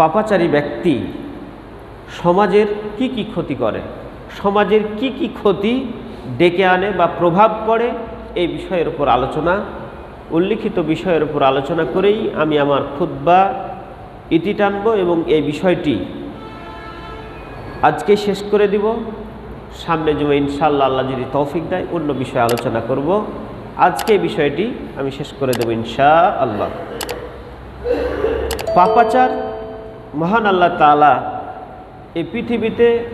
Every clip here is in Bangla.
পাপাচারী ব্যক্তি সমাজের কি কি ক্ষতি করে? সমাজের কি কি ক্ষতি ডেকে আনে বা প্রভাব পড়ে? এই বিষয়ের উপর আলোচনা, উল্লিখিত বিষয়ের উপর আলোচনা করেই আমি আমার খুদ্া ইতি টানব এবং এই বিষয়টি আজকে শেষ করে দিব। সামনে জমে ইনশাল্লাহ আল্লাহ যদি তৌফিক দেয়, অন্য বিষয়ে আলোচনা করব। আজকে এই বিষয়টি আমি শেষ করে দেব ইনশা আল্লাহ পাপাচার মহান আল্লাহ তালা এই পৃথিবীতে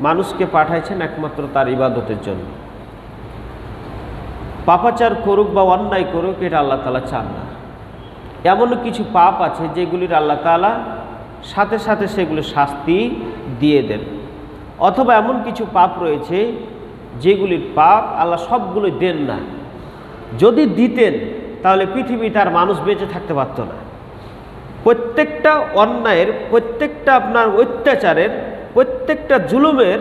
মানুষকে পাঠাইছেন একমাত্র তার ইবাদতের জন্য। পাপাচার করুক বা অন্যায় করুক, এটা আল্লাহ তালা চান না। এমন কিছু পাপ আছে যেগুলির আল্লাহ তালা সাথে সাথে সেগুলো শাস্তি দিয়ে দেন। অথবা এমন কিছু পাপ রয়েছে যেগুলির পাপ আল্লাহ সবগুলো দেন না। যদি দিতেন, তাহলে পৃথিবী তার মানুষ বেঁচে থাকতে পারতো না। প্রত্যেকটা অন্যায়ের, প্রত্যেকটা আপনার অত্যাচারের, প্রত্যেকটা জুলুমের,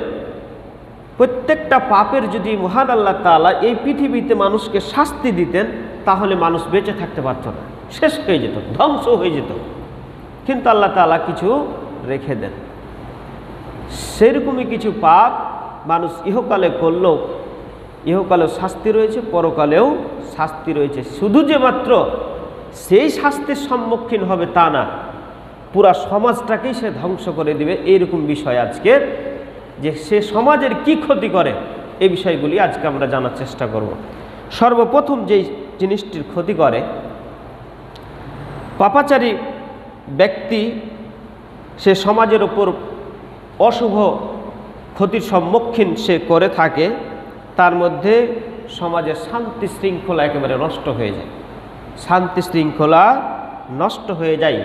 প্রত্যেকটা পাপের যদি মহান আল্লাহ তালা এই পৃথিবীতে মানুষকে শাস্তি দিতেন, তাহলে মানুষ বেঁচে থাকতে পারতো না। শেষ হয়ে যেত, ধ্বংস হয়ে যেত। কিন্তু আল্লাহ তালা কিছু রেখে দেন। সেরকমই কিছু পাপ মানুষ ইহকালে করলেও, ইহকালেও শাস্তি রয়েছে, পরকালেও শাস্তি রয়েছে। শুধু যে মাত্র সেই শাস্তির সম্মুখীন হবে তা না। পুরা সমাজটাকেই সে ধ্বংস করে দিবে। এইরকম বিষয় আজকের যে সে সমাজের কি ক্ষতি করে, এই বিষয়গুলি আজকে আমরা জানার চেষ্টা করব। সর্বপ্রথম যেই জিনিসটির ক্ষতি করে, পাপাচারী ব্যক্তি সে সমাজের ওপর অশুভ ক্ষতির সম্মুখীন সে করে থাকে, তার মধ্যে সমাজের শান্তি শৃঙ্খলা একেবারে নষ্ট হয়ে যায়। শান্তি শৃঙ্খলা নষ্ট হয়ে যায়।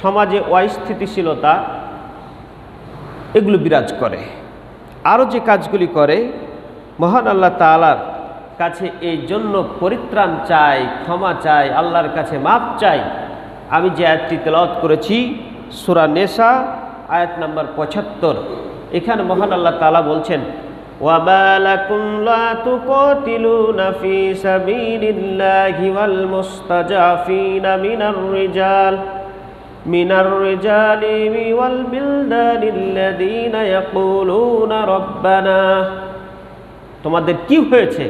সমাজে অস্থিতিশীলতা, এগুলো বিরাজ করে। আরও যে কাজগুলি করে, মহান আল্লাহ তালার কাছে এই জন্য পরিত্রাণ চাই ক্ষমা চাই আল্লাহর কাছে মাপ চাই আমি যে আয়াতটি তেলাওয়াত করেছি, সুরা নেশা, আয়াত নাম্বার পঁচাত্তর, এখানে মহান আল্লাহ তালা বলছেন وما لكم لا تقاتلون في سبيل الله والمستضعفين من الرجال من الرجال والبلدان الذين يقولون ربنا তোমাদের কি হয়েছে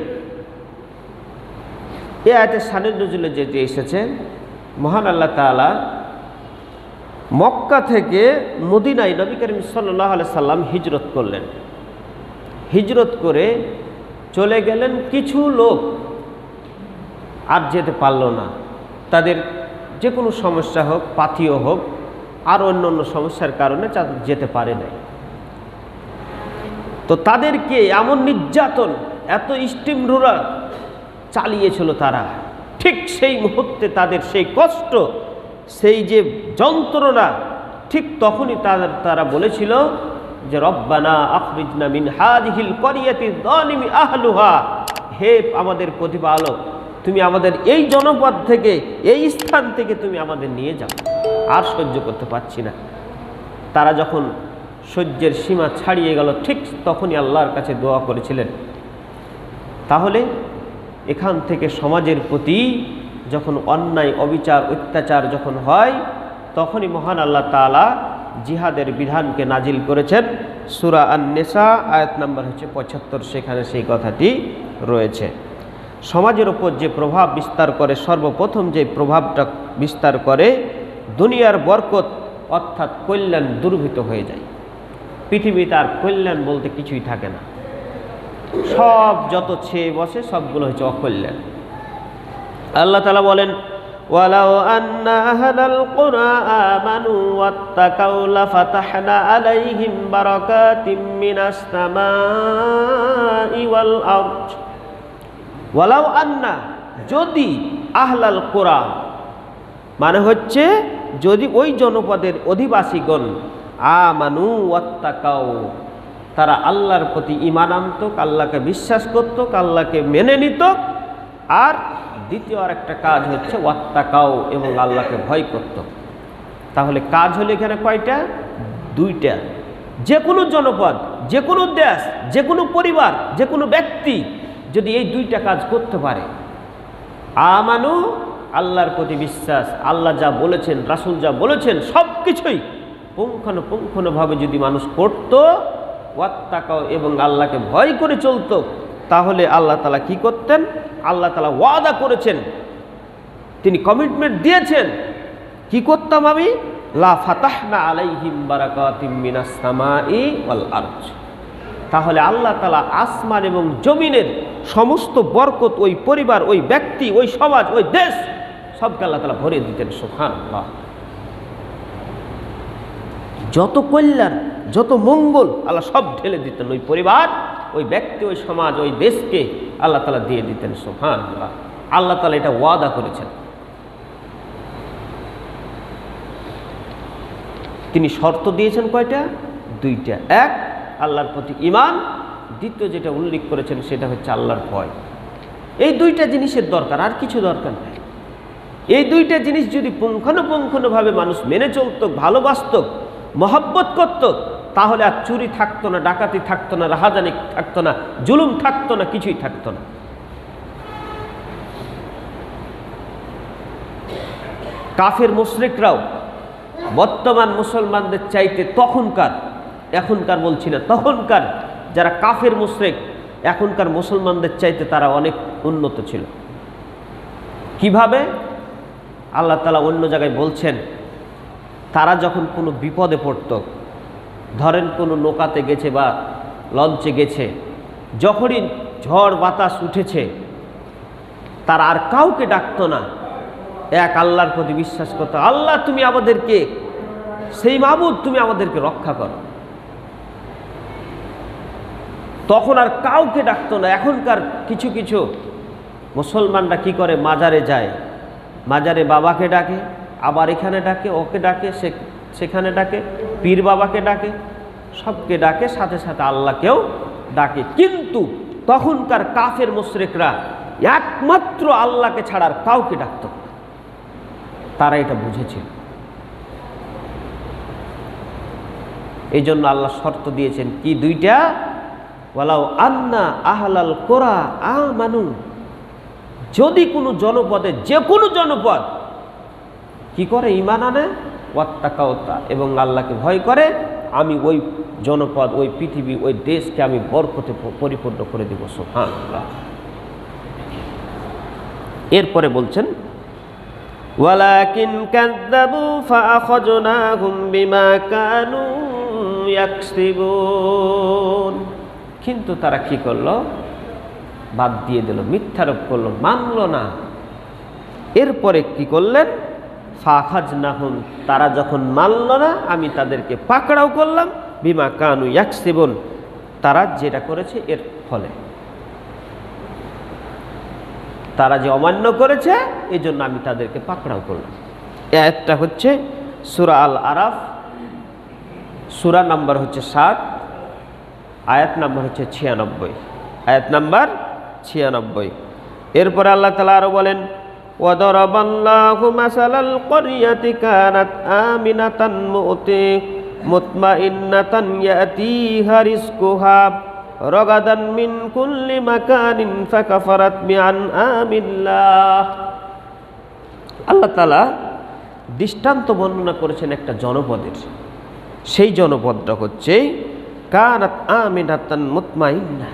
এ আয়তের সানের নজরুলে যেটি এসেছে মহান আল্লাহ তালা মক্কা থেকে মদিনায় নবী করিম সাল্লাহ সাল্লাম হিজরত করলেন হিজরত করে চলে গেলেন কিছু লোক। আর যেতে পারল না। তাদের যে কোনো সমস্যা হোক, পাথিও হোক আর অন্য অন্য সমস্যার কারণে যেতে পারে নাই। তো তাদেরকে এমন নির্যাতন, এত স্টিমরুরা চালিয়েছিল তারা। ঠিক সেই মুহূর্তে তাদের সেই কষ্ট, সেই যে যন্ত্রণা, ঠিক তখনই তারা বলেছিল যে রব্বানা আফরিজনা মিন হাদিহিল করিয়াতি দলিমি আহলুহা। হে আমাদের প্রতিপালক, তুমি আমাদের এই জনপদ থেকে, এই স্থান থেকে তুমি আমাদের নিয়ে যাও। আর সহ্য করতে পারছি না। তারা যখন সহ্যের সীমা ছাড়িয়ে গেল, ঠিক তখনই আল্লাহর কাছে দোয়া করেছিলেন। তাহলে এখান থেকে সমাজের প্রতি যখন অন্যায়, অবিচার, অত্যাচার যখন হয়, তখনই মহান আল্লাহ তালা জিহাদের বিধানকে নাজিল করেছেন। সুরা আন্নেসা, আয়াত নাম্বার হচ্ছে পঁচাত্তর, সেখানে সেই কথাটি রয়েছে। সমাজের ওপর যে প্রভাব বিস্তার করে, সর্বপ্রথম যে প্রভাবটা বিস্তার করে, দুনিয়ার বরকত অর্থাৎ কল্যাণ দুর্ভূত হয়ে যায়। পৃথিবী তার কল্যাণ বলতে কিছুই থাকে না। সব যত ছেয়ে বসে, সবগুলো হচ্ছে অকল্যাণ। আল্লাহ তালা বলেন ولو أن أهل القرى آمنوا واتقوا لفتحنا عليهم بركات من السماء والأرض ولو أن যদি আহলাল কোরআন মানে হচ্ছে যদি ওই জনপদের অধিবাসীগণ আমানু ওয়াত্তাকাও তারা আল্লাহর প্রতি ইমান আনত আল্লাহকে বিশ্বাস করত আল্লাহকে মেনে নিত আর দ্বিতীয় আর একটা কাজ হচ্ছে ওয়াত্তাকাও এবং আল্লাহকে ভয় করত। তাহলে কাজ হলো এখানে কয়টা? দুইটা। যে কোনো জনপদ যে কোনো দেশ যে কোনো পরিবার যে কোনো ব্যক্তি যদি এই দুইটা কাজ করতে পারে, আমানু, আল্লাহর প্রতি বিশ্বাস, আল্লাহ যা বলেছেন, রাসুল যা বলেছেন সব কিছুই পুঙ্খানুপুঙ্খানুভাবে যদি মানুষ করত ওয়াত্তাকাও এবং আল্লাহকে ভয় করে চলতো তাহলে আল্লাহ তালা কি করতেন? আল্লাহ তালা ওয়াদা করেছেন। তিনি কমিটমেন্ট দিয়েছেন। কি করতাম আমি? লা তাহলে আল্লাহ তালা আসমান এবং জমিনের সমস্ত বরকত ওই পরিবার, ওই ব্যক্তি, ওই সমাজ, ওই দেশ সবকে আল্লাহ তালা ভরে দিতেন সুহান যত কল্যাণ, যত মঙ্গল আল্লাহ সব ঢেলে দিতেন ওই পরিবার। ওই ব্যক্তি, ওই সমাজ, ওই দেশকে আল্লাহ তালা দিয়ে দিতেন সুহান আল্লাহ তালা এটা ওয়াদা করেছেন। তিনি শর্ত দিয়েছেন কয়টা? দুইটা। এক, আল্লাহর প্রতি ইমান দ্বিতীয় যেটা উল্লেখ করেছেন, সেটা হচ্ছে আল্লাহর ভয়। এই দুইটা জিনিসের দরকার, আর কিছু দরকার নেই। এই দুইটা জিনিস যদি পুঙ্খানুপুঙ্খানুভাবে মানুষ মেনে চলত, ভালোবাসত, মহব্বত করত তাহলে আর চুরি থাকতো না, ডাকাতি থাকতো না, রাহাজানি থাকতো না, জুলুম থাকতো না, কিছুই থাকতো না। কাফের মুশরিকরাও বর্তমান মুসলমানদের চাইতে তখনকার, এখনকার বলছি না, তখনকার যারা কাফের মুশরেক, এখনকার মুসলমানদের চাইতে তারা অনেক উন্নত ছিল। কীভাবে? আল্লাহ তালা অন্য জায়গায় বলছেন, তারা যখন কোনো বিপদে পড়ত ধরেন কোনো নৌকাতে গেছে বা লঞ্চে গেছে, যখনই ঝড় বাতাস উঠেছে, তারা আর কাউকে ডাকতো না। এক আল্লাহর প্রতি বিশ্বাস করতো, আল্লাহ, তুমি আমাদেরকে, সেই মাবুদ তুমি আমাদেরকে রক্ষা করো। তখন আর কাউকে ডাকতো না। এখনকার কিছু কিছু মুসলমানরা কি করে? মাজারে যায়। মাজারে বাবাকে ডাকে, আবার এখানে ডাকে, ওকে ডাকে, সে, সেখানে ডাকে। পীর বাবাকে ডাকে, সবকে ডাকে, সাথে সাথে আল্লাহকেও ডাকে। কিন্তু তখনকার কাফের মুশরেকরা একমাত্র আল্লাহকে ছাড়ার কাউকে ডাকত। তারা এটা বুঝেছিল এই জন্য আল্লাহ শর্ত দিয়েছেন, কি দুইটা? ওয়ালাও আন্না আহলাল কোরা আ মানু যদি কোনো জনপদে, যে কোনো জনপদ কি করে ইমান আনে? ওয়াত্তাকাওতা এবং আল্লাহকে ভয় করে, আমি ওই জনপদ, ওই পৃথিবী, ওই দেশকে আমি বরকতে পরিপূর্ণ করে দেব সোহান এরপরে বলছেন, ওয়ালাকিন কাযযাবু ফাআখাযনাহুম বিমা কানু ইয়াকসিবুন। কিন্তু তারা কি করল? বাদ দিয়ে দিল, মিথ্যারোপ করল, মানলো না। এরপরে কি করলেন? ফাখাজ নাহুম তারা যখন মানল না, আমি তাদেরকে পাকড়াও করলাম, বিমা কানু ইয়াকসিবুন, তারা যেটা করেছে এর ফলে। তারা যে অমান্য করেছে এই জন্য আমি তাদেরকে পাকড়াও করলাম। একটা হচ্ছে সুরা আল আরাফ সুরা নাম্বার হচ্ছে সাত, আয়াত নাম্বার হচ্ছে ছিয়ানব্বই, আয়াত নাম্বার ছিয়ানব্বই। এরপরে আল্লাহ তালা আরও বলেন وضرب الله مثل القرية كانت آمنة مؤتي- مطمئنة يأتيها رزقها رغدا من كل مكان فكفرت بأنعام الله আল্লাহ তালা দৃষ্টান্ত বর্ণনা করেছেন একটা জনপদের সেই জনপদটা হচ্ছে কানাত আমিনাতান মুতমাইন্না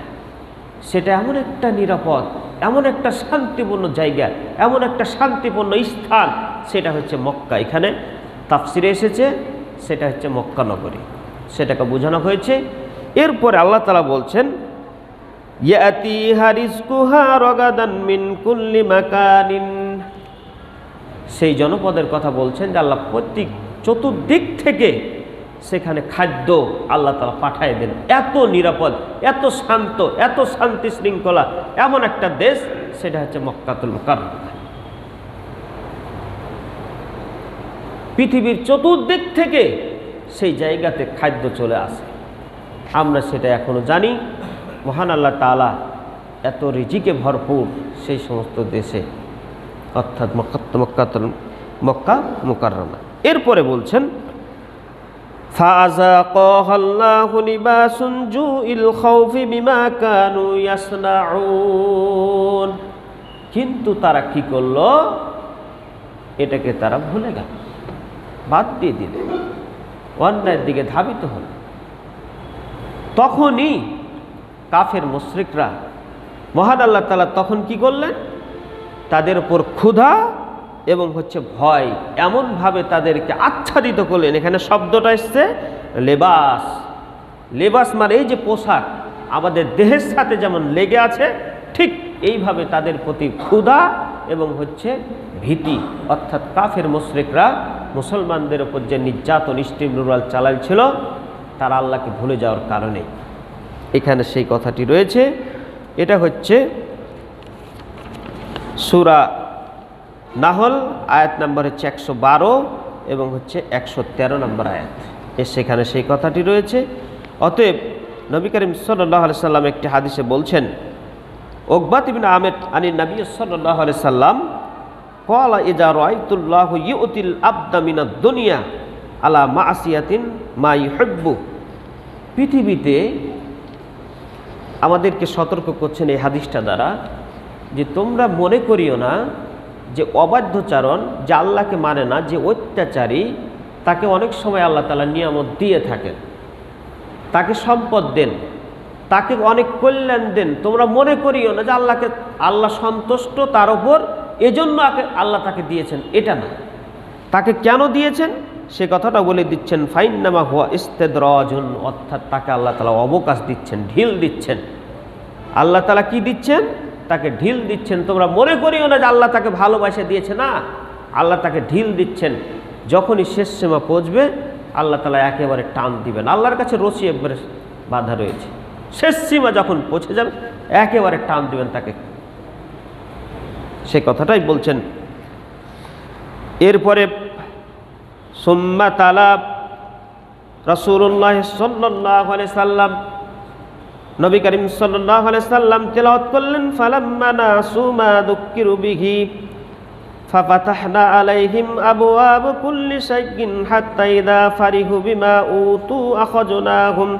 সেটা এমন একটা নিরাপদ এমন একটা শান্তিপূর্ণ জায়গা, এমন একটা শান্তিপূর্ণ স্থান, সেটা হচ্ছে মক্কা। এখানে তাফসিরে এসেছে, সেটা হচ্ছে মক্কা নগরী। সেটাকে বোঝানো হয়েছে। এরপরে আল্লাহ তালা বলছেন সেই জনপদের কথা বলছেন যে আল্লাহ প্রত্যেক চতুর্দিক থেকে সেখানে খাদ্য আল্লাহ তালা পাঠায় দেন। এত নিরাপদ, এত শান্ত, এত শান্তি শৃঙ্খলা, এমন একটা দেশ, সেটা হচ্ছে মক্কাতুল মুকাররম। পৃথিবীর চতুর্দিক থেকে সেই জায়গাতে খাদ্য চলে আসে। আমরা সেটা এখনও জানি। মহান আল্লাহ তালা এত রিজিকে ভরপুর সেই সমস্ত দেশে, অর্থাৎ মক্কাত মক্কাতুল মক্কা মুকাররমা। এরপরে বলছেন فأذاقها الله لباس جوء الخوف بما كانوا يصنعون কিন্তু তারা কি করলো এটাকে তারা ভুলে গেল বাদ দিয়ে দিল অন্যায়ের দিকে ধাবিত হল তখনই কাফের মুশ্রিকরা মহান আল্লাহ তালা তখন কি করলেন তাদের উপর ক্ষুধা এবং হচ্ছে ভয়। এমনভাবে তাদেরকে আচ্ছাদিত করলেন। এখানে শব্দটা এসছে লেবাস। লেবাস মানে এই যে পোশাক, আমাদের দেহের সাথে যেমন লেগে আছে, ঠিক এইভাবে তাদের প্রতি ক্ষুধা এবং হচ্ছে ভীতি, অর্থাৎ কাফের মুশ্রিকরা মুসলমানদের ওপর যে নির্যাতন, স্টিম রুরাল চালাইছিল তারা আল্লাহকে ভুলে যাওয়ার কারণে। এখানে সেই কথাটি রয়েছে। এটা হচ্ছে সুরা নাহল, আয়াত নাম্বার হচ্ছে একশো বারো এবং হচ্ছে একশো তেরো নম্বর আয়াত। এর সেখানে সেই কথাটি রয়েছে। অতএব নবী করিম সাল্লাহ আলি সাল্লাম একটি হাদিসে বলছেন, ওকবাত ইবিন আহমেদ আনী নবী সাল্লাহ আলি সাল্লাম কলা ইজা রাইতুল্লাহ ইউতিল আবদামিনা দুনিয়া আলা মা আসিয়াতিন মা ইহব্বু পৃথিবীতে আমাদেরকে সতর্ক করছেন এই হাদিসটা দ্বারা যে তোমরা মনে করিও না যে অবাধ্যচারণ যে আল্লাহকে মানে না, যে অত্যাচারী, তাকে অনেক সময় আল্লাহ তালা নিয়ামত দিয়ে থাকেন। তাকে সম্পদ দেন, তাকে অনেক কল্যাণ দেন। তোমরা মনে করিও না যে আল্লাহকে, আল্লাহ সন্তুষ্ট তার ওপর এজন্য আল্লাহ তাকে দিয়েছেন। এটা না। তাকে কেন দিয়েছেন? সে কথাটা বলে দিচ্ছেন, ফাইন্নামা হুয়া ইস্তেদরজন, অর্থাৎ তাকে আল্লাহ তালা অবকাশ দিচ্ছেন, ঢিল দিচ্ছেন। আল্লাহ তালা কি দিচ্ছেন? তাকে ঢিল দিচ্ছেন। তোমরা মনে করিও না যে আল্লাহ তাকে ভালোবাসে দিয়েছে। না, আল্লাহ তাকে ঢিল দিচ্ছেন। যখনই শেষ সীমা পৌঁছবে, আল্লাহ তালা একেবারে টান দিবেন। আল্লাহর কাছে রশি একবারে বাধা রয়েছে। শেষ সীমা যখন পৌঁছে যাবে একেবারে টান দিবেন তাকে। সে কথাটাই বলছেন। এরপরে, সোম্মা তালা রসুল্লাহ সাল্লাহ সাল্লাম নবী করিম সাল্লাহ সাল্লাম তেলাওয়াত করলেন ফালাম্মা নাসু মা দুক্কিরু বিহি ففتحنا عليهم أبواب كل شيء حتى إذا فرحوا بما أوتوا أخذناهم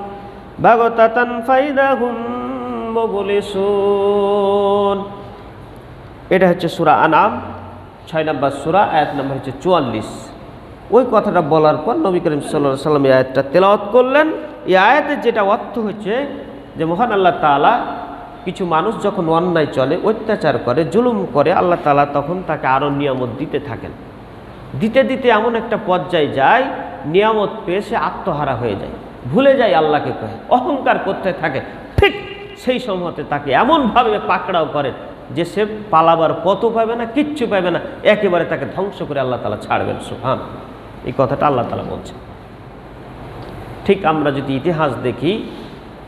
بغتة فإذا هم مبلسون এটা হচ্ছে সুরা আনাম ছয় নম্বর সুরা আয়াত নম্বর হচ্ছে চুয়াল্লিশ ওই কথাটা বলার পর নবী করিম সাল্লাহ সাল্লাম এই আয়াতটা তেলাওয়াত করলেন এই আয়াতের যেটা অর্থ হচ্ছে যে মহান আল্লাহ তালা কিছু মানুষ যখন অন্যায় চলে, অত্যাচার করে, জুলুম করে, আল্লাহ তালা তখন তাকে আরও নিয়ামত দিতে থাকেন। দিতে দিতে এমন একটা পর্যায়ে যায়, নিয়ামত পেয়ে সে আত্মহারা হয়ে যায়। ভুলে যায় আল্লাহকে কহে অহংকার করতে থাকে। ঠিক সেই সময়তে তাকে এমনভাবে পাকড়াও করেন যে সে পালাবার পথও পাবে না, কিচ্ছু পাবে না। একেবারে তাকে ধ্বংস করে আল্লাহ তালা ছাড়বেন সুহান এই কথাটা আল্লাহ তালা বলছেন। ঠিক আমরা যদি ইতিহাস দেখি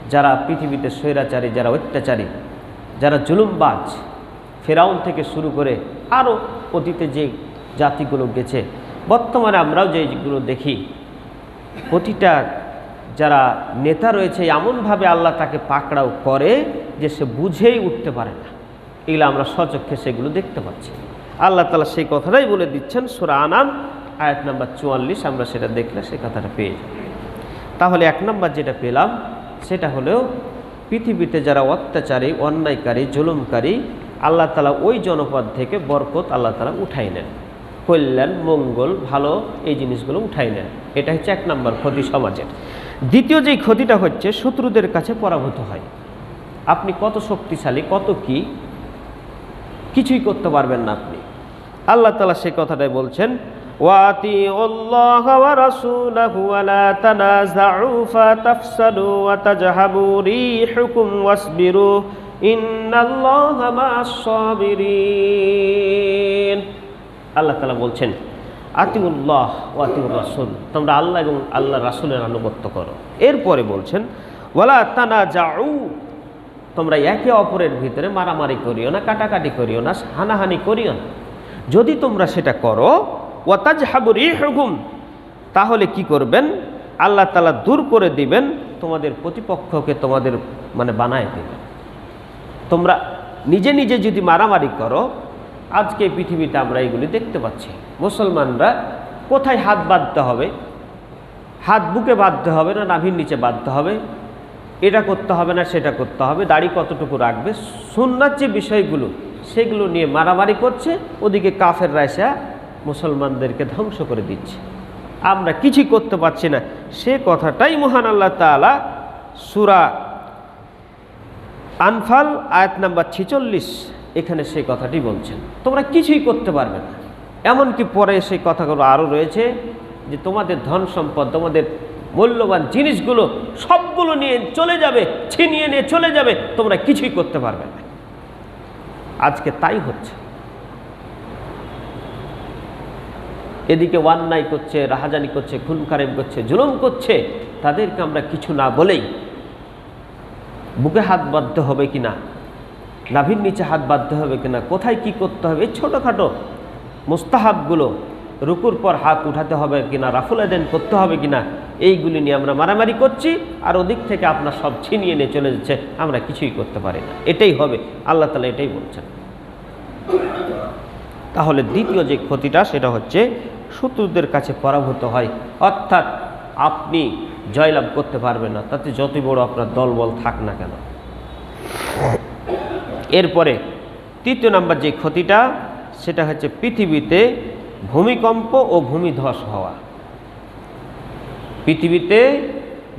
যারা পৃথিবীতে স্বৈরাচারী, যারা অত্যাচারী, যারা জুলুমবাজ, ফেরাউন থেকে শুরু করে আরও অতীতে যে জাতিগুলো গেছে, বর্তমানে আমরাও যেগুলো দেখি, প্রতিটা যারা নেতা রয়েছে, এমনভাবে আল্লাহ তাকে পাকড়াও করে যে সে বুঝেই উঠতে পারে না। এগুলো আমরা সচক্ষে সেগুলো দেখতে পাচ্ছি। আল্লাহ তালা সেই কথাটাই বলে দিচ্ছেন, সুরা আনাম আয়াত নাম্বার চুয়াল্লিশ, আমরা সেটা দেখলে সেই কথাটা পেয়ে যাব। তাহলে এক নম্বর যেটা পেলাম সেটা হলেও পৃথিবীতে যারা অত্যাচারী, অন্যায়কারী, জুলুমকারী, আল্লাহ তালা ওই জনপদ থেকে বরকত আল্লাহ তালা উঠাই নেন। কল্যাণ, মঙ্গল, ভালো এই জিনিসগুলো উঠাই নেন। এটা হচ্ছে এক নম্বর ক্ষতি সমাজের। দ্বিতীয় যেই ক্ষতিটা হচ্ছে, শত্রুদের কাছে পরাভূত হয়। আপনি কত শক্তিশালী, কত কি, কিছুই করতে পারবেন না আপনি। আল্লাহ তালা সে কথাটাই বলছেন وَأَطِيعُوا اللَّهَ وَرَسُولَهُ وَلَا تَنَازَعُوا فَتَفْسَدُوا وَتَذْهَبُوا رِيحُكُمْ وَاصْبِرُوا إِنَّ اللَّهَ مَعَ الصَّابِرِينَ আল্লাহ তালা বলছেন আতিউল্লাহ ও আতিউর রাসুল তোমরা আল্লাহ এবং আল্লাহ রাসুলের আনুগত্য করো এরপরে বলছেন ওয়ালা তানা যাউ তোমরা একে অপরের ভিতরে মারামারি করিও না কাটাকাটি করিও না হানাহানি করিও না যদি তোমরা সেটা করো ওয়াতাজ হাবুরি হুকুম তাহলে কি করবেন? আল্লাহ তালা দূর করে দিবেন, তোমাদের প্রতিপক্ষকে তোমাদের মানে বানায় দিবেন। তোমরা নিজে নিজে যদি মারামারি করো, আজকে পৃথিবীতে আমরা এগুলি দেখতে পাচ্ছি। মুসলমানরা কোথায় হাত বাঁধতে হবে? হাত বুকে বাঁধতে হবে না নাভির নিচে বাঁধতে হবে? এটা করতে হবে না সেটা করতে হবে? দাড়ি কতটুকু রাখবে? সুন্নার যে বিষয়গুলো, সেগুলো নিয়ে মারামারি করছে, ওদিকে কাফের রায়সা মুসলমানদেরকে ধ্বংস করে দিচ্ছে। আমরা কিছুই করতে পারছি না। সে কথাটাই মহান আল্লাহ তাআলা সুরা আনফাল, আয়াত নাম্বার ছিচল্লিশ, এখানে সেই কথাটি বলছেন। তোমরা কিছুই করতে পারবে না। এমনকি পরে সেই কথাগুলো আরও রয়েছে যে তোমাদের ধন সম্পদ, তোমাদের মূল্যবান জিনিসগুলো সবগুলো নিয়ে চলে যাবে, ছিনিয়ে নিয়ে চলে যাবে, তোমরা কিছুই করতে পারবে না। আজকে তাই হচ্ছে। এদিকে ওয়ান্নাই করছে, রাহাজানি করছে, খুন কারেম করছে, জুলুম করছে, তাদেরকে আমরা কিছু না বলেই বুকে হাত বাঁধতে হবে কি না? নাভির নিচে হাত বাঁধতে হবে কিনা কোথায় কি করতে হবে? এই ছোটোখাটো মোস্তাহাবগুলো রুকুর পর হাত উঠাতে হবে কিনা রাফুল আদেন করতে হবে কিনা এইগুলি নিয়ে আমরা মারামারি করছি আর ওদিক থেকে আপনার সব ছিনিয়ে নিয়ে চলে যাচ্ছে। আমরা কিছুই করতে পারি না। এটাই হবে। আল্লাহ তালা এটাই বলছেন। তাহলে দ্বিতীয় যে ক্ষতিটা সেটা হচ্ছে শত্রুদের কাছে পরাভূত হয়। অর্থাৎ আপনি জয়লাভ করতে পারবেন না, তাতে যতই বড় আপনার দলবল থাক না কেন। এরপরে তৃতীয় নাম্বার যে ক্ষতিটা, সেটা হচ্ছে পৃথিবীতে ভূমিকম্প ও ভূমিধস হওয়া। পৃথিবীতে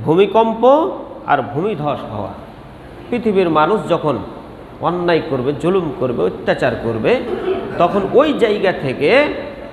ভূমিকম্প আর ভূমিধস হওয়া। পৃথিবীর মানুষ যখন অন্যায় করবে, জুলুম করবে, অত্যাচার করবে, তখন ওই জায়গা থেকে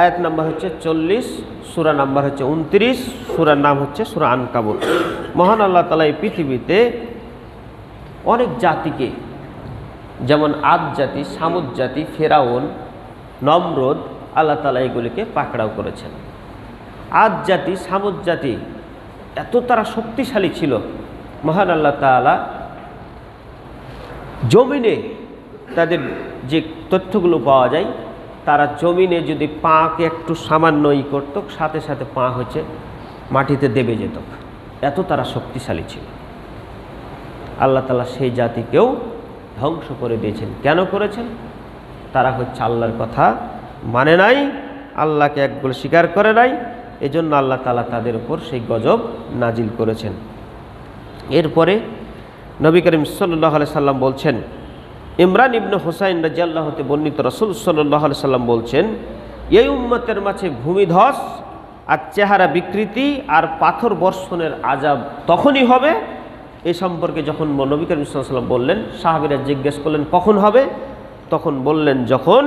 আয়াত নাম্বার হচ্ছে চল্লিশ, সুরা নাম্বার হচ্ছে উনত্রিশ, সুরার নাম হচ্ছে সুরা আনকাবুত মহান আল্লাহ তালা এই পৃথিবীতে অনেক জাতিকে, যেমন আদ জাতি, সামুদ জাতি, ফেরাউন, নমরোদ, আল্লাহ তালা এগুলিকে পাকড়াও করেছেন। আদ জাতি, সামুদ জাতি এত তারা শক্তিশালী ছিল। মহান আল্লাহ তালা জমিনে তাদের যে তথ্যগুলো পাওয়া যায় তারা জমিনে যদি পাকে একটু সামান্য ই করত, সাথে সাথে পা হচ্ছে মাটিতে দেবে যেত। এত তারা শক্তিশালী ছিল। আল্লাহ তালা সেই জাতিকেও ধ্বংস করে দিয়েছেন। কেন করেছেন? তারা হচ্ছে আল্লাহর কথা মানে নাই, আল্লাহকে একগুলো স্বীকার করে নাই, এজন্য আল্লাহ তালা তাদের উপর সেই গজব নাজিল করেছেন। এরপরে নবী করিম সাল্লাহ সাল্লাম বলছেন ইমরান ইবনে হোসাইন রাজি আল্লাহতে বর্ণিত রসুল সাল্লাহ সাল্লাম বলছেন, এই উম্মতের মাঝে ভূমিধস আর চেহারা বিকৃতি আর পাথর বর্ষণের আজাব তখনই হবে? এ সম্পর্কে যখন নবী করিম সাল্লাম বললেন, সাহাবিরা জিজ্ঞেস করলেন, কখন হবে? তখন বললেন, যখন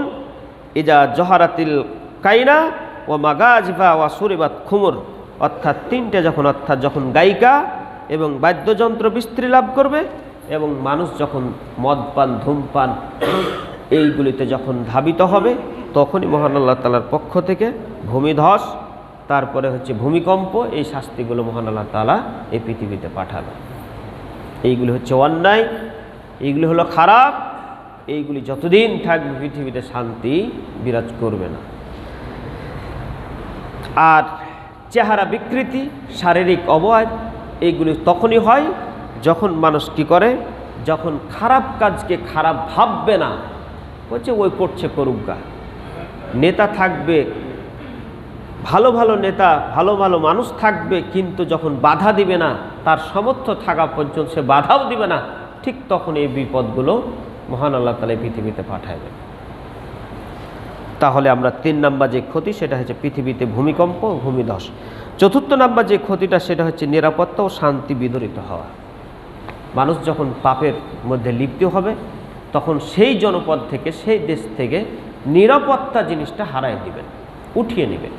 ইজা জহারাতিল কাইনা ও মাগাজভা ওয়া সুরিবাত খুমর, অর্থাৎ তিনটে যখন অর্থাৎ যখন গায়িকা এবং বাদ্যযন্ত্র বিস্ত্রী লাভ করবে এবং মানুষ যখন মদ পান ধূমপান এইগুলিতে যখন ধাবিত হবে, তখনই মহান আল্লাহ তালার পক্ষ থেকে ভূমিধস, তারপরে হচ্ছে ভূমিকম্প, এই শাস্তিগুলো মহান আল্লাহ তালা এই পৃথিবীতে পাঠাবে। এইগুলি হচ্ছে অন্যায়, এইগুলি হলো খারাপ, এইগুলি যতদিন থাকবে পৃথিবীতে শান্তি বিরাজ করবে না। আর চেহারা বিকৃতি, শারীরিক অবয়ব, এইগুলি তখনই হয় যখন মানুষ কি করে? যখন খারাপ কাজকে খারাপ ভাববে না, বলছে, ওই করছে করুগা নেতা থাকবে, ভালো ভালো নেতা, ভালো ভালো মানুষ থাকবে, কিন্তু যখন বাধা দিবে না, তার সমর্থ থাকা পর্যন্ত সে বাধাও দিবে না, ঠিক তখন এই বিপদগুলো মহান আল্লাহ তালা পৃথিবীতে পাঠাবে তাহলে আমরা তিন নাম্বার যে ক্ষতি, সেটা হচ্ছে পৃথিবীতে ভূমিকম্প ভূমিধস চতুর্থ নাম্বার যে ক্ষতিটা, সেটা হচ্ছে নিরাপত্তা ও শান্তি বিদরিত হওয়া। মানুষ যখন পাপের মধ্যে লিপ্ত হবে, তখন সেই জনপদ থেকে, সেই দেশ থেকে নিরাপত্তা জিনিসটা হারাই দিবেন, উঠিয়ে নেবেন।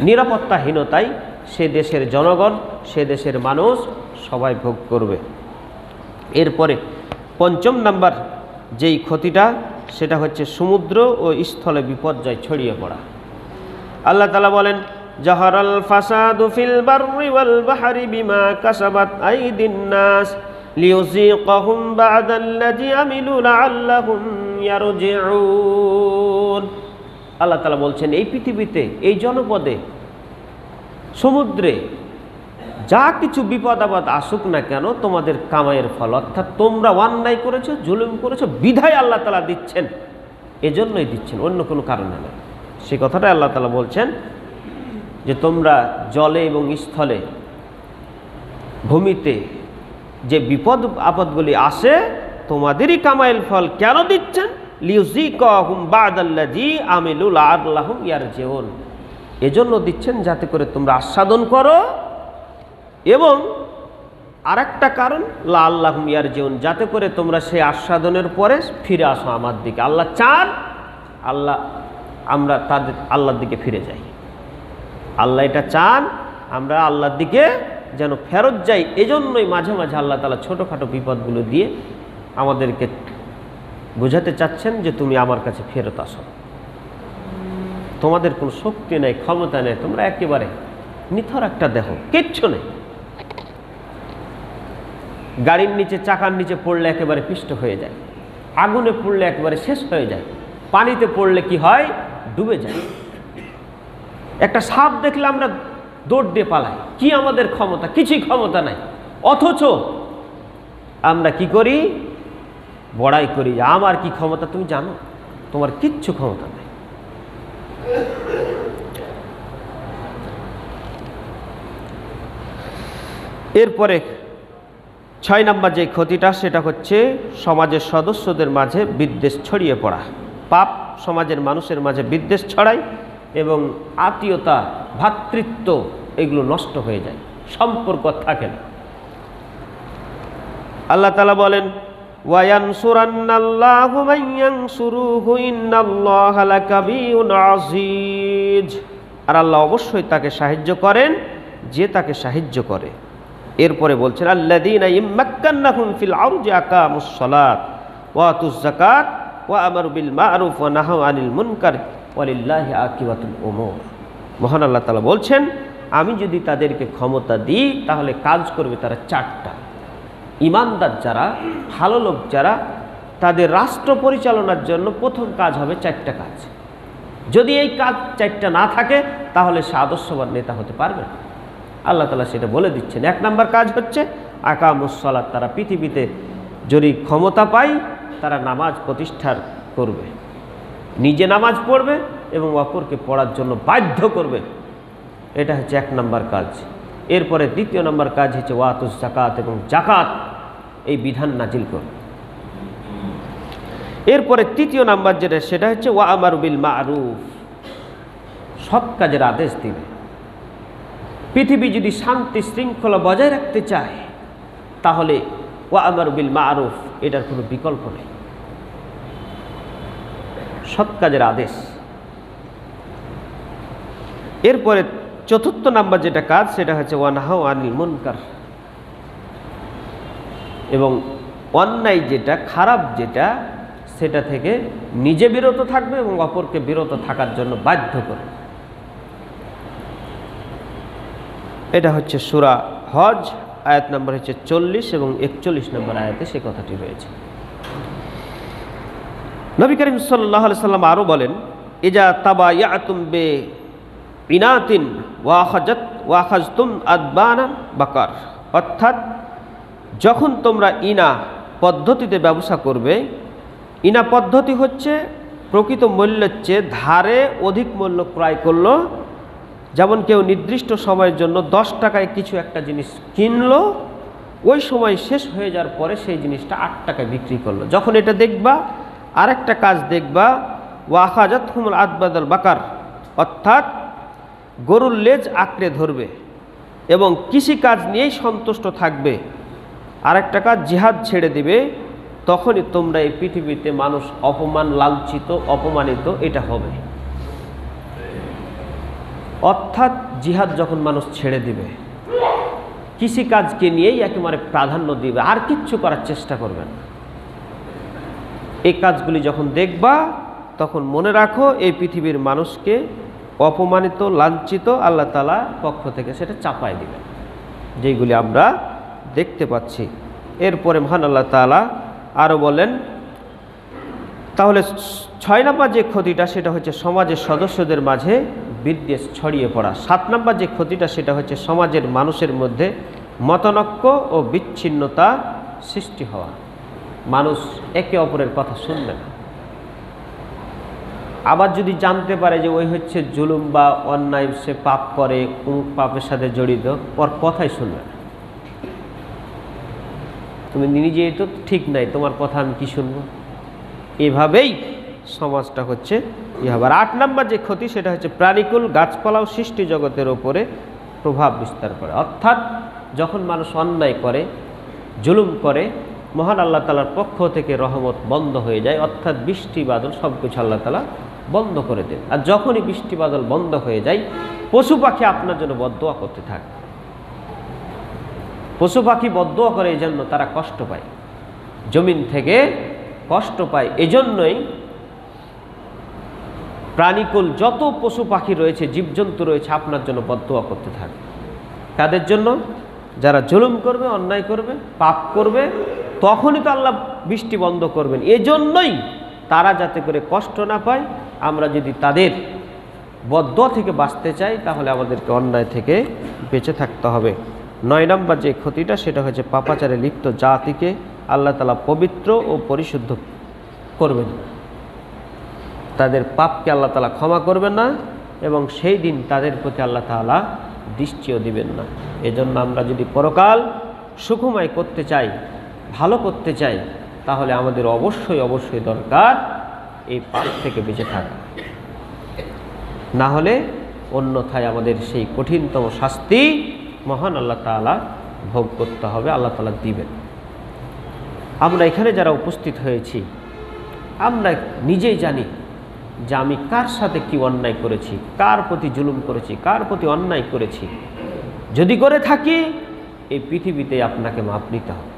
নিরাপত্তাহীনতায় সে দেশের জনগণ, সে দেশের মানুষ সবাই ভোগ করবে। এরপরে পঞ্চম নাম্বার যেই ক্ষতিটা, সেটা হচ্ছে সমুদ্র ও স্থলে বিপর্যয় ছড়িয়ে পড়া। আল্লাহ তালা বলেন ফাসাদু ফিল বাররি ওয়াল বাহরি বিমা কাসাবাত আইদিন নাস লিউযীকাহুম বা'দাল্লাযী আমিলু লাআল্লাহুম ইয়ারজিউন। আল্লাহ তালা বলছেন, এই পৃথিবীতে, এই জনপদে, সমুদ্রে যা কিছু বিপদ আপদ আসুক না কেন, তোমাদের কামাইয়ের ফল, অর্থাৎ তোমরা অন্যায় করেছ, জুলুম করেছ, বিধায় আল্লাহ তালা দিচ্ছেন। এজন্যই দিচ্ছেন, অন্য কোনো কারণে নয়। সে কথাটা আল্লাহ তালা বলছেন যে তোমরা জলে এবং স্থলে ভূমিতে যে বিপদ আপদগুলি আসে, তোমাদেরই কামাইল ফল কেন দিচ্ছেন? এজন্য দিচ্ছেন যাতে করে তোমরা আস্বাদন করো। এবং আরেকটা কারণ, লা আল্লাহুম ইয়ার জীবন যাতে করে তোমরা সেই আস্বাদনের পরে ফিরে আসো আমার দিকে। আল্লাহ চান, আল্লাহ, আমরা তাদের, আল্লাহর দিকে ফিরে যাই। আল্লাহ এটা চান, আমরা আল্লাহর দিকে যেন ফেরত যাই, এজন্যই মাঝে মাঝে আল্লাহ তালা ছোটোখাটো বিপদগুলো দিয়ে আমাদেরকে বোঝাতে চাচ্ছেন যে তুমি আমার কাছে ফেরত আসো। তোমাদের কোনো শক্তি নেই, ক্ষমতা নেই, তোমরা একেবারে নিথর একটা দেহ, কিচ্ছু নেই। গাড়ির নিচে, চাকার নিচে পড়লে একেবারে পিষ্ট হয়ে যায়। আগুনে পড়লে একেবারে শেষ হয়ে যায়। পানিতে পড়লে কি হয়? ডুবে যায়। একটা সাপ দেখলে আমরা দৌড় দিয়ে পালাই। কি আমাদের ক্ষমতা? কিছুই ক্ষমতা নাই। অথচ আমরা কি করি? বড়াই করি। আমার কি ক্ষমতা তুমি জানো? তোমার কিচ্ছু ক্ষমতা নেই। এরপরে ছয় নম্বর যে ক্ষতিটা, সেটা হচ্ছে সমাজের সদস্যদের মাঝে বিদ্বেষ ছড়িয়ে পড়া। পাপ সমাজের মানুষের মাঝে বিদ্বেষ ছড়ায়। আত্মীয়তা ভ্রাতৃত্ব এগুলো নষ্ট হয়ে যায়, সম্পর্ক থাকে না। আল্লাহ তালা বলেন আর আল্লাহ অবশ্যই তাকে সাহায্য করেন, যে তাকে সাহায্য করে। এরপরে বলছেন সালাত ওয়া আতুজ যাকাত ওয়া বিল নাহাউ আনিল মুনকার। ওয়ালিল্লাহি আকিবাতুল উমুর। মহান আল্লাহ তালা বলছেন, আমি যদি তাদেরকে ক্ষমতা দিই, তাহলে কাজ করবে তারা চারটা। ইমানদার যারা, ভালো লোক যারা, তাদের রাষ্ট্র পরিচালনার জন্য প্রথম কাজ হবে চারটা কাজ। যদি এই কাজ চারটা না থাকে, তাহলে সে আদর্শবান নেতা হতে পারবে না। আল্লাহ তালা সেটা বলে দিচ্ছেন। এক নম্বর কাজ হচ্ছে আকামুসলাদ তারা পৃথিবীতে যদি ক্ষমতা পায়, তারা নামাজ প্রতিষ্ঠার করবে। নিজে নামাজ পড়বে এবং অপরকে পড়ার জন্য বাধ্য করবে। এটা হচ্ছে এক নম্বর কাজ। এরপরে দ্বিতীয় নম্বর কাজ হচ্ছে ওয়াতুস জাকাত এবং জাকাত এই বিধান নাজিল করবে এরপরে তৃতীয় নাম্বার যেটা, সেটা হচ্ছে ওয়া আমার বিল মারুফ। সৎ কাজের আদেশ দিবে। পৃথিবী যদি শান্তি শৃঙ্খলা বজায় রাখতে চায়, তাহলে ওয়া আমার বিল মারুফ, এটার কোনো বিকল্প নেই। সৎ কাজের আদেশ। এরপরে চতুর্থ নাম্বার যেটা কাজ, সেটা হচ্ছে ওয়ানাহাও আনিল মুনকার। এবং অন্যায় যেটা, খারাপ যেটা, সেটা থেকে নিজে বিরত থাকবে এবং অপরকে বিরত থাকার জন্য বাধ্য করবে। এটা হচ্ছে সুরা হজ, আয়াত নম্বর হচ্ছে চল্লিশ এবং একচল্লিশ নম্বর আয়াতে সে কথাটি রয়েছে। নবী করিম সাল্লাহ সাল্লাম আরও বলেন এজা তাবা ইয়াতুম বে ইনাতিন ওয়াখাজত ওয়াখাজতুম আদবানা বাকার। অর্থাৎ, যখন তোমরা ইনা পদ্ধতিতে ব্যবসা করবে, ইনা পদ্ধতি হচ্ছে প্রকৃত মূল্যের চেয়ে ধারে অধিক মূল্য ক্রয় করল। যেমন কেউ নির্দিষ্ট সময়ের জন্য দশ টাকায় কিছু একটা জিনিস কিনলো, ওই সময় শেষ হয়ে যাওয়ার পরে সেই জিনিসটা আট টাকায় বিক্রি করল। যখন এটা দেখবা আরেকটা কাজ দেখবা ওয়াখাজাত হুমুল আদবাদল বাকার, অর্থাৎ গরুর লেজ আঁকড়ে ধরবে এবং কৃষিকাজ নিয়েই সন্তুষ্ট থাকবে। আরেকটা কাজ, জিহাদ ছেড়ে দিবে, তখনই তোমরা এই পৃথিবীতে মানুষ অপমান লাঞ্ছিত, অপমানিত, এটা হবে। অর্থাৎ জিহাদ যখন মানুষ ছেড়ে দিবে, কৃষিকাজকে নিয়েই একেবারে প্রাধান্য দিবে, আর কিচ্ছু করার চেষ্টা করবে না। এই কাজগুলি যখন দেখবা, তখন মনে রাখো এই পৃথিবীর মানুষকে অপমানিত, লাঞ্ছিত আল্লাহ তালা পক্ষ থেকে সেটা চাপায় দিবে যেইগুলি আমরা দেখতে পাচ্ছি। এরপরে মহান আল্লাহ তালা আরও বলেন, তাহলে ছয় নম্বর যে ক্ষতিটা সেটা হচ্ছে সমাজের সদস্যদের মাঝে বিদ্বেষ ছড়িয়ে পড়া। সাত নম্বর যে ক্ষতিটা সেটা হচ্ছে সমাজের মানুষের মধ্যে মতনক্য ও বিচ্ছিন্নতা সৃষ্টি হওয়া। মানুষ একে অপরের কথা শুনবে না। আবার যদি জানতে পারে যে ওই হচ্ছে জুলুম বা অন্যায় সে পাপ করে অমুক পাপের সাথে জড়িত, ওর কথাই শুনবে না। তুমি নিজেই তো ঠিক নাই, তোমার কথা আমি কি শুনব? এভাবেই সমাজটা হচ্ছে আর আট নম্বর যে ক্ষতি, সেটা হচ্ছে প্রাণীকুল গাছপালা ও সৃষ্টি জগতের ওপরে প্রভাব বিস্তার করে। অর্থাৎ যখন মানুষ অন্যায় করে, জুলুম করে মহান আল্লাহ তালার পক্ষ থেকে রহমত বন্ধ হয়ে যায়, অর্থাৎ বৃষ্টি, বাদল সব কিছু আল্লাহ তালা বন্ধ করে দেন। আর যখনই বৃষ্টি, বাদল বন্ধ হয়ে যায়, পশু পাখি আপনার জন্য বদোয়া করতে থাকে। পশু পাখি বদোয়া করে এই জন্য তারা কষ্ট পায়। জমিন থেকে কষ্ট পায়। এজন্যই প্রাণীকুল যত পশু পাখি রয়েছে, জীবজন্তু রয়েছে, আপনার জন্য বদোয়া করতে থাকে। তাদের জন্য যারা জুলুম করবে, অন্যায় করবে, পাপ করবে তখনই তো আল্লাহ বৃষ্টি বন্ধ করবেন। এজন্যই তারা যাতে করে কষ্ট না পায়, আমরা যদি তাদের বদ্ধ থেকে বাঁচতে চাই, তাহলে আমাদেরকে অন্যায় থেকে বেঁচে থাকতে হবে। নয় নম্বর যে ক্ষতিটা, সেটা হচ্ছে পাপাচারে লিপ্ত জাতিকে আল্লাহ তালা পবিত্র ও পরিশুদ্ধ করবেন। তাদের পাপকে আল্লাহ তালা ক্ষমা করবেন না এবং সেই দিন তাদের প্রতি আল্লাহ তালা দৃষ্টিও দিবেন না। এজন্য আমরা যদি পরকাল সুখময় করতে চাই ভালো করতে চাই, তাহলে আমাদের অবশ্যই অবশ্যই দরকার এই পাপ থেকে বেঁচে থাকা। না হলে অন্যথায় আমাদের সেই কঠিনতম শাস্তি মহান আল্লাহ তালা ভোগ করতে হবে, আল্লাহ তালা দিবেন। আমরা এখানে যারা উপস্থিত হয়েছি, আমরা নিজেই জানি যে আমি কার সাথে কি অন্যায় করেছি, কার প্রতি জুলুম করেছি, কার প্রতি অন্যায় করেছি। যদি করে থাকি, এই পৃথিবীতে আপনাকে মাপ নিতে হবে।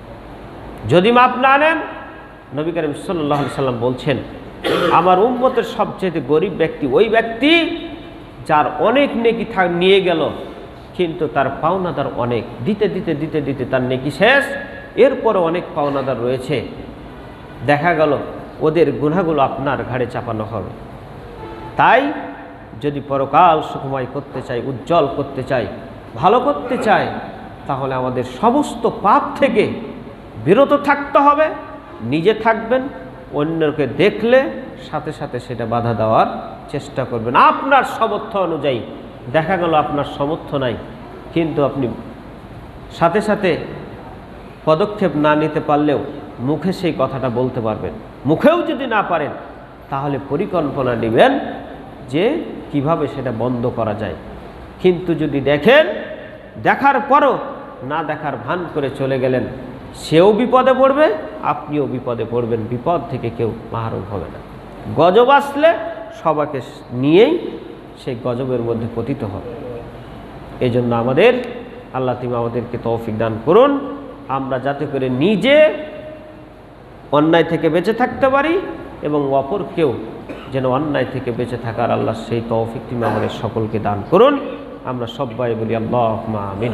যদি মাপ না নেন, নবী করিম সাল্লাহ সাল্লাম বলছেন, আমার উম্মতের সবচেয়ে গরিব ব্যক্তি ওই ব্যক্তি যার অনেক নেকি নিয়ে গেল, কিন্তু তার পাওনাদার অনেক। দিতে দিতে দিতে দিতে তার নেকি শেষ। এরপরে অনেক পাওনাদার রয়েছে। দেখা গেল, ওদের গুনাগুলো আপনার ঘাড়ে চাপানো হবে। তাই যদি পরকাল সুখময় করতে চাই উজ্জ্বল করতে চাই ভালো করতে চাই তাহলে আমাদের সমস্ত পাপ থেকে বিরত থাকতে হবে, নিজে থাকবেন, অন্যকে দেখলে সাথে সাথে সেটা বাধা দেওয়ার চেষ্টা করবেন। আপনার সামর্থ্য অনুযায়ী, দেখা গেল আপনার সামর্থ্য নাই, কিন্তু আপনি সাথে সাথে পদক্ষেপ না নিতে পারলেও মুখে সেই কথাটা বলতে পারবেন। মুখেও যদি না পারেন, তাহলে পরিকল্পনা নেবেন যে কীভাবে সেটা বন্ধ করা যায়। কিন্তু যদি দেখেন, দেখার পরও না দেখার ভান করে চলে গেলেন সেও বিপদে পড়বে, আপনিও বিপদে পড়বেন, বিপদ থেকে কেউ মাহরুম হবে না। গজব আসলে সবাকে নিয়েই সেই গজবের মধ্যে পতিত হবে। এই জন্য আমাদের, আল্লাহ তুমি আমাদেরকে তৌফিক দান করুন। আমরা যাতে করে নিজে অন্যায় থেকে বেঁচে থাকতে পারি এবং অপর কেউ যেন অন্যায় থেকে বেঁচে থাকার আল্লাহ সেই তৌফিক তুমি আমাদের সকলকে দান করুন। আমরা সবাই বলি আল্লাহ আমিন।